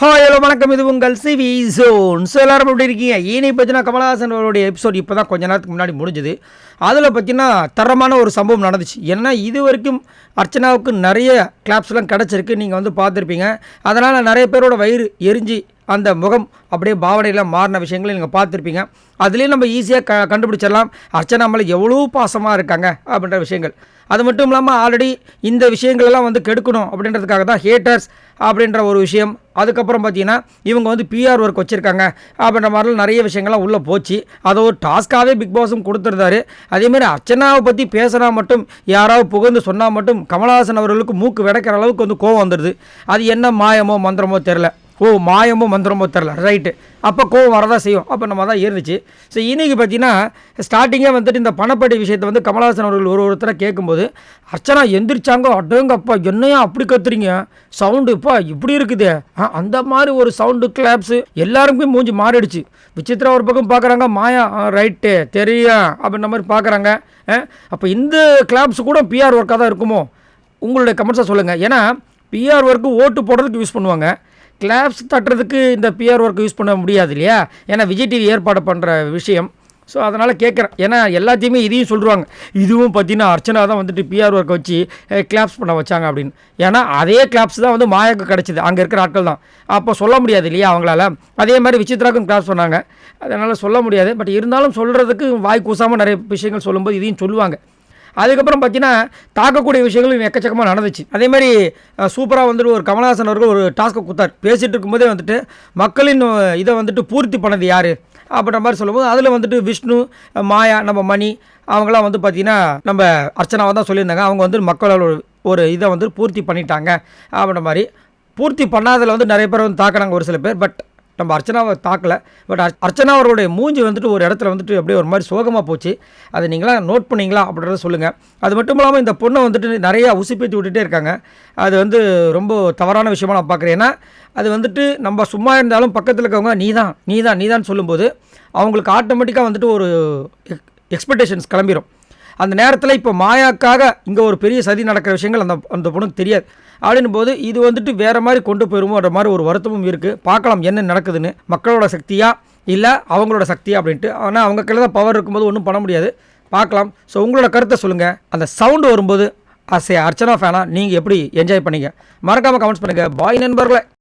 Hi hello வணக்கம். இது உங்கள் சிவி ஜோன் ஸோ எல்லாரும் எப்படி இருக்கீங்க? ஈனை பற்றினா கமலஹாசன் அவருடைய எபிசோட் இப்போ தான் கொஞ்ச நேரத்துக்கு முன்னாடி முடிஞ்சது. அதில் பார்த்தீங்கன்னா தரமான ஒரு சம்பவம் நடந்துச்சு. ஏன்னா இது வரைக்கும் அர்ச்சனாவுக்கு நிறைய கிளாப்ஸ்லாம் கிடச்சிருக்கு. நீங்கள் வந்து பார்த்துருப்பீங்க. அதனால் நிறைய பேரோட வயிறு எரிஞ்சு அந்த முகம் அப்படியே பாவனையில் மாறின விஷயங்களை நீங்கள் பார்த்துருப்பீங்க. அதுலேயும் நம்ம ஈஸியாக க கண்டுபிடிச்சிடலாம். அர்ச்சனா மேலே எவ்வளோ பாசமாக இருக்காங்க அப்படின்ற விஷயங்கள். அது மட்டும் இல்லாமல் ஆல்ரெடி இந்த விஷயங்களெல்லாம் வந்து கெடுக்கணும் அப்படின்றதுக்காக தான் ஹேட்டர்ஸ் அப்படின்ற ஒரு விஷயம். அதுக்கப்புறம் பார்த்தீங்கன்னா இவங்க வந்து பிஆர் ஒர்க் வச்சுருக்காங்க அப்படின்ற மாதிரிலாம் நிறைய விஷயங்கள்லாம் உள்ளே போச்சு. அதை ஒரு டாஸ்க்காகவே பிக் பாஸும் கொடுத்துருந்தாரு. அதேமாதிரி அர்ச்சனாவை பற்றி பேசினா மட்டும் யாராவது புகழ்ந்து சொன்னால் மட்டும் கமலஹாசன் அவர்களுக்கு மூக்கு விடைக்கிற அளவுக்கு வந்து கோவம் வந்துடுது. அது என்ன மாயமோ மந்திரமோ தெரில ஓ மாயமோ மந்திரமோ தெரில ரைட்டு அப்போ கோவம் வரதான் செய்யும். அப்போ நம்ம தான் இருந்துச்சு ஸோ இன்றைக்கி பார்த்தீங்கன்னா ஸ்டார்டிங்கே வந்துட்டு இந்த பணப்படி விஷயத்தை வந்து கமலஹாசன் அவர்கள் ஒரு ஒருத்தரை கேட்கும்போது அர்ச்சனா எந்திரிச்சாங்க. அடங்கப்பா என்னையா அப்படி கத்துறீங்க? சவுண்டு இப்போ இப்படி இருக்குது. ஆ, அந்த மாதிரி ஒரு சவுண்டு கிளாப்ஸு எல்லாருக்குமே மூஞ்சி மாறிடுச்சு. விசித்ரா ஒரு பக்கம் பார்க்குறாங்க மாயா ரைட்டு தெரியும் அப்படின்ற மாதிரி பார்க்குறாங்க அப்போ இந்த கிளாப்ஸ் கூட பிஆர் ஒர்க்காக தான் இருக்குமோ? உங்களுடைய கமெண்ட்ஸாக சொல்லுங்கள் ஏன்னா பிஆர் ஒர்க்கு ஓட்டு போடுறதுக்கு யூஸ் பண்ணுவாங்க. கிளாப்ஸ் தட்டுறதுக்கு இந்த பிஆர் ஒர்க் யூஸ் பண்ண முடியாது இல்லையா? ஏன்னா விஜய் டிவி ஏற்பாடு பண்ணுற விஷயம். ஸோ அதனால் கேட்குறேன் ஏன்னா எல்லாத்தையுமே இதையும் சொல்லுவாங்க இதுவும் பார்த்தீங்கன்னா அர்ச்சனா தான் வந்துட்டு பிஆர் ஒர்க்கை வச்சு கிளாப்ஸ் பண்ண வச்சாங்க அப்படின்னு. ஏன்னா அதே கிளாப்ஸ் தான் வந்து மாயாக்கு கிடச்சிது. அங்கே இருக்கிற ஆட்கள் தான். அப்போ சொல்ல முடியாது இல்லையா அவங்களால? அதே மாதிரி விசித்ராக்கும் கிளாப்ஸ் பண்ணாங்க அதனால் சொல்ல முடியாது. பட் இருந்தாலும் சொல்கிறதுக்கு வாய் கூசாமல் நிறைய விஷயங்கள் சொல்லும்போது இதையும் சொல்லுவாங்க. அதுக்கப்புறம் பார்த்தீங்கன்னா தாக்கக்கூடிய விஷயங்களும் எக்கச்சக்கமாக நடந்துச்சு. அதே மாதிரி சூப்பராக வந்துட்டு ஒரு கமலஹாசன் அவர்கள் ஒரு டாஸ்க்கை கொடுத்தார். பேசிகிட்டு இருக்கும்போதே வந்துட்டு மக்களின் இதை வந்துட்டு பூர்த்தி பண்ணது யார்? அப்படின்ற மாதிரி சொல்லும்போது அதில் வந்துட்டு விஷ்ணு மாயா நம்ம மணி அவங்களாம் வந்து பார்த்திங்கன்னா நம்ம அர்ச்சனாவை தான் சொல்லியிருந்தாங்க. அவங்க வந்து மக்களோட ஒரு இதை வந்து பூர்த்தி பண்ணிட்டாங்க. அப்படின்ற மாதிரி. பூர்த்தி பண்ணாதில் வந்து நிறைய பேர் வந்து தாக்குனாங்க ஒரு சில பேர். பட் நம்ம அர்ச்சனாவை தாக்கல. பட் அர்ச்சனா அவருடைய மூஞ்சி வந்துட்டு ஒரு இடத்துல வந்துட்டு அப்படியே ஒரு மாதிரி சோகமாக போச்சு. அதை நீங்களாம் நோட் பண்ணீங்களா அப்படின்றத சொல்லுங்கள் அது மட்டும் இல்லாமல் இந்த பொண்ணை வந்துட்டு நிறையா உசுப்பேற்றி விட்டுட்டே இருக்காங்க. அது வந்து ரொம்ப தவறான விஷயமா நான் பார்க்குறேன் ஏன்னா அது வந்துட்டு நம்ம சும்மா இருந்தாலும் பக்கத்தில் இருக்கவங்க நீ தான் நீ தான் நீ தான் சொல்லும்போது அவங்களுக்கு ஆட்டோமேட்டிக்காக வந்துட்டு ஒரு எக்ஸ்பெக்டேஷன்ஸ் கிளம்பிடும் அந்த நேரத்தில் இப்போ மாயாக்காக இங்கே ஒரு பெரிய சதி நடக்கிற விஷயங்கள் அந்த அந்த பொண்ணுக்கு தெரியாது. அப்படின்னும் போது இது வந்துட்டு வேறு மாதிரி கொண்டு போயிருமோன்ற மாதிரி ஒரு வருத்தமும் இருக்குது பார்க்கலாம் என்ன நடக்குதுன்னு. மக்களோட சக்தியாக இல்லை அவங்களோட சக்தியாக அப்படின்ட்டு. ஆனால் அவங்க கையில் தான் பவர் இருக்கும்போது ஒன்றும் பண்ண முடியாது. பார்க்கலாம். ஸோ உங்களோட கருத்தை சொல்லுங்கள் அந்த சவுண்டு வரும்போது அசே அர்ச்சனா ஃபேனாக நீங்கள் எப்படி என்ஜாய் பண்ணீங்க? மறக்காமல் கமெண்ட்ஸ் பண்ணுங்கள் பாய் நண்பர்களை.